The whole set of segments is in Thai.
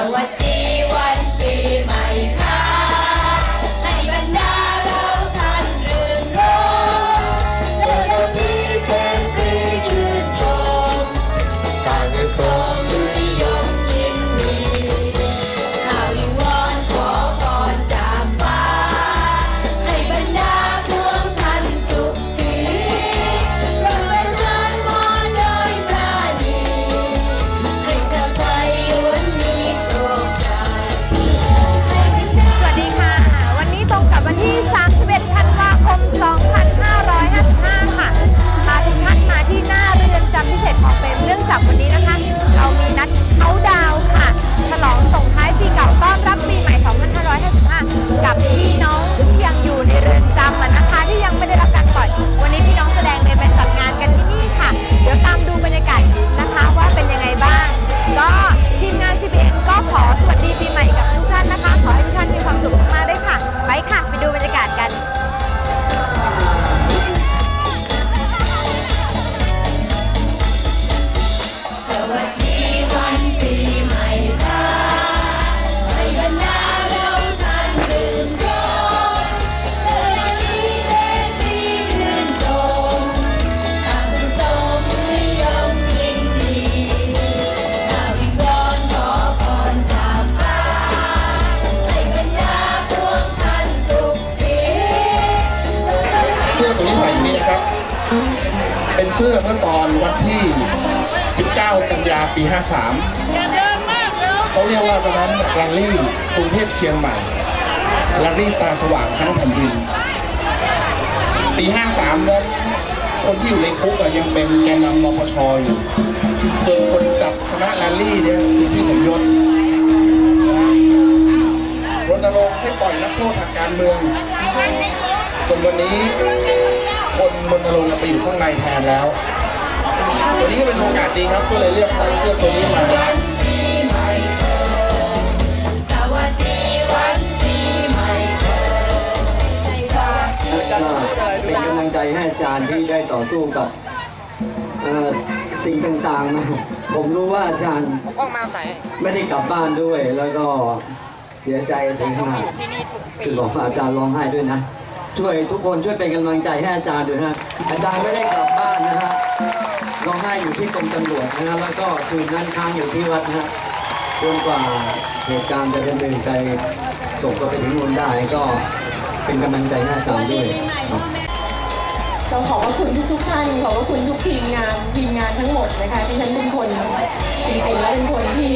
I like นี่นะครับ เป็นเสื้อเมื่อตอนวันที่ 19 กันยาปี 53อย่าเดินมากเร็วเขาเรียกว่าตอนนั้นแรลลี่กรุงเทพเชียงใหม่แรลลี่ตาสว่างทั้งแผ่นดิน ปี 53นั้นคนที่อยู่ในคุกยังเป็นแกนนำนปชอยู่ ส่วนคนจับคณะแรลลี่เนี่ยคือพี่สมยศรณรงค์ให้ปล่อยนักโทษทางการเมืองจนวันนี้ คนรณรงค์ไปอยู่ข้างในแทนแล้ววันนี้ก็เป็นโอกาสดีครับ ก็เลยเลือกใส่เสื้อตัวนี้มาสวัสดีวันปีใหม่ก็เป็นกำลังใจให้อาจารย์ที่ได้ต่อสู้กับเอ่อสิ่งต่างๆนะผมรู้ว่าอาจารย์ไม่ได้กลับบ้านด้วย แล้วก็เสียใจถึงขนาดคือบอกว่าอาจารย์ร้องไห้ด้วยนะ ช่วยทุกคนช่วยเป็นกำลังใจให้อาจารย์ด้วยนะอาจารย์ไม่ได้กลับบ้านนะฮะร้องไห้อยู่ที่กรมตำรวจนะฮะแล้วก็คืนนั้นค้างอยู่ที่วัดนะฮะจนกว่าเหตุการณ์จะดำเนินไปส่งตัวไปถึงนู่นได้ก็เป็นกำลังใจให้อาจารย์ด้วยครับต้องขอบพระคุณทุกๆท่านขอบพระคุณทุกทีมงานทีมงานทั้งหมดนะคะที่ฉันเป็นคนจริงๆแล้วเป็นคนที่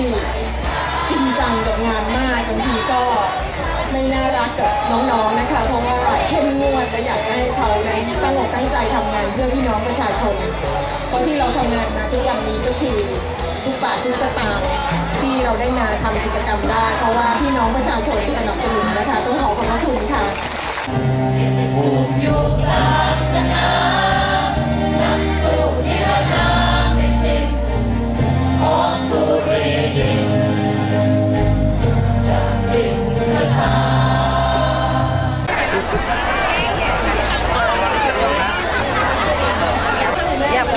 จริงจังกับงานมากบางทีก็ ไม่น่ารักกับน้องๆนะคะ เพราะว่าเข้มงวดและอยากให้เขานั้นตั้งอกตั้งใจทำงานเพื่อพี่น้องประชาชนเพราะที่เราทำงานมาทุกวันนี้ก็คือทุกบาททุกสตางค์ที่เราได้มาทำกิจกรรมได้ เพราะว่าพี่น้องประชาชนสนับสนุนนะคะต้องขอขอบพระคุณค่ะ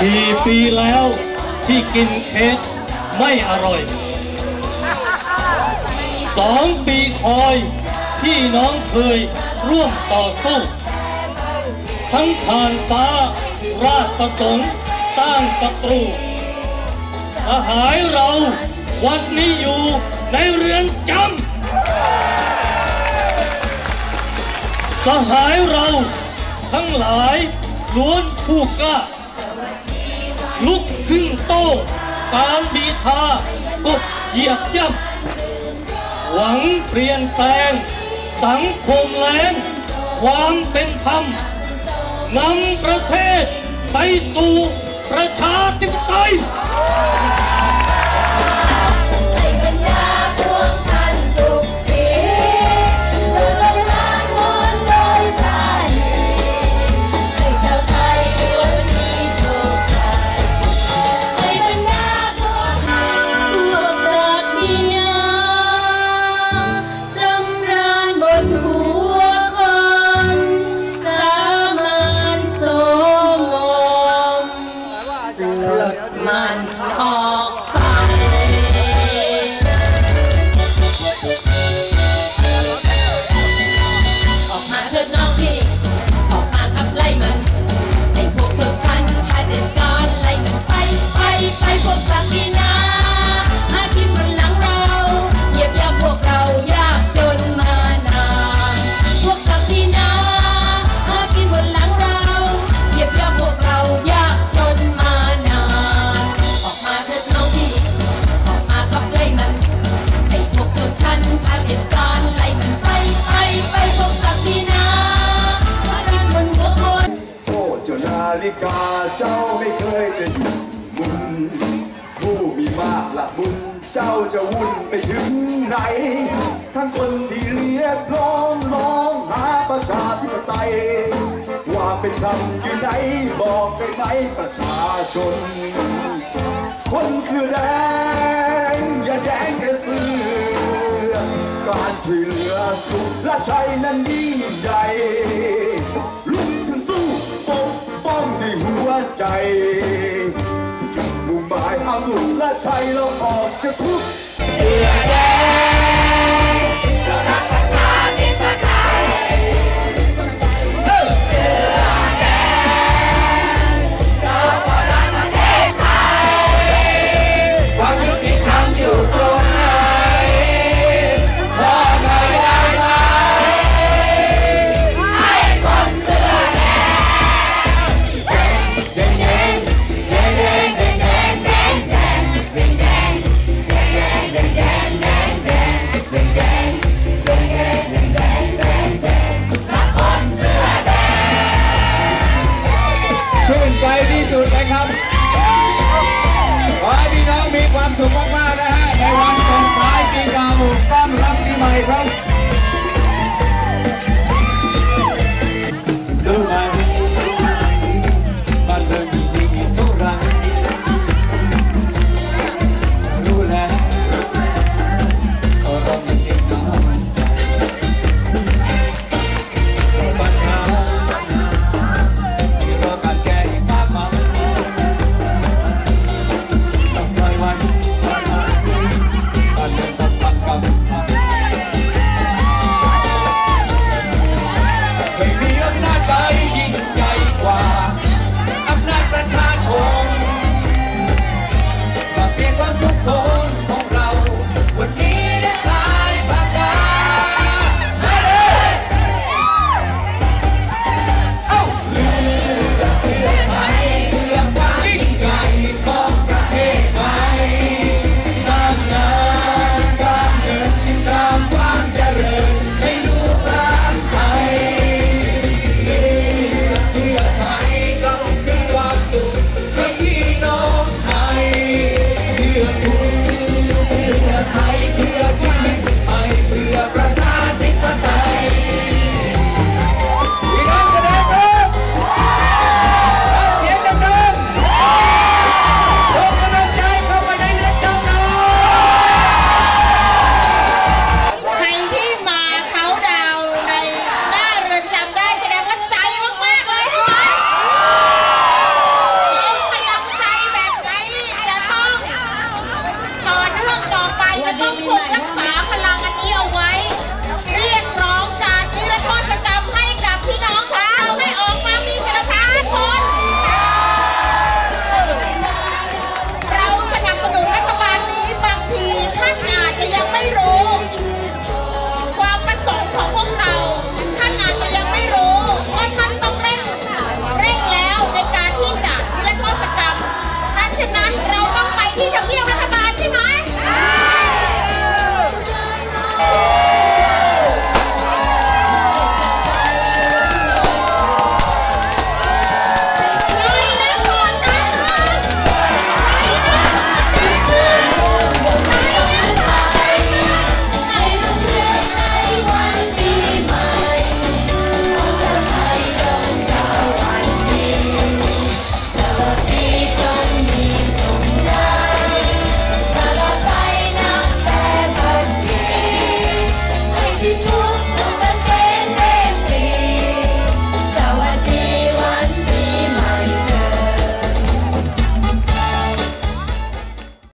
กี่ปีแล้วที่กินเค้กไม่อร่อยสองปีคอยที่น้องเคยร่วมต่อสู้ ทั้งผ่านฟ้าราชประสงค์ต้านศัตรูสหายเราวันนี้อยู่ในเรือนจำสหายเราทั้งหลายล้วนผู้กล้า ลุกขึ้นโต้การบีทากดเหยียบย่ำหวังเปลี่ยนแปลง สังคมแรงความเป็นธรรมนำประเทศไปสู่ประชาธิปไตย ไหน ทั้งคนที่เรียกร้องร้องหาประชาธิปไตย ว่าเป็นธรรมอยู่ไหนบอกได้ไหมประชาชน คนคือแดง อย่าแดงแค่เสื้อการช่วยเหลือสุขและชัยนั้นยิ่งใหญ่ลุกขึ้นสู้ปกป้องด้วยหัวใจจุดมุ่งหมายเอาสุขและชัยเราออกจากทุกข์เรือแดง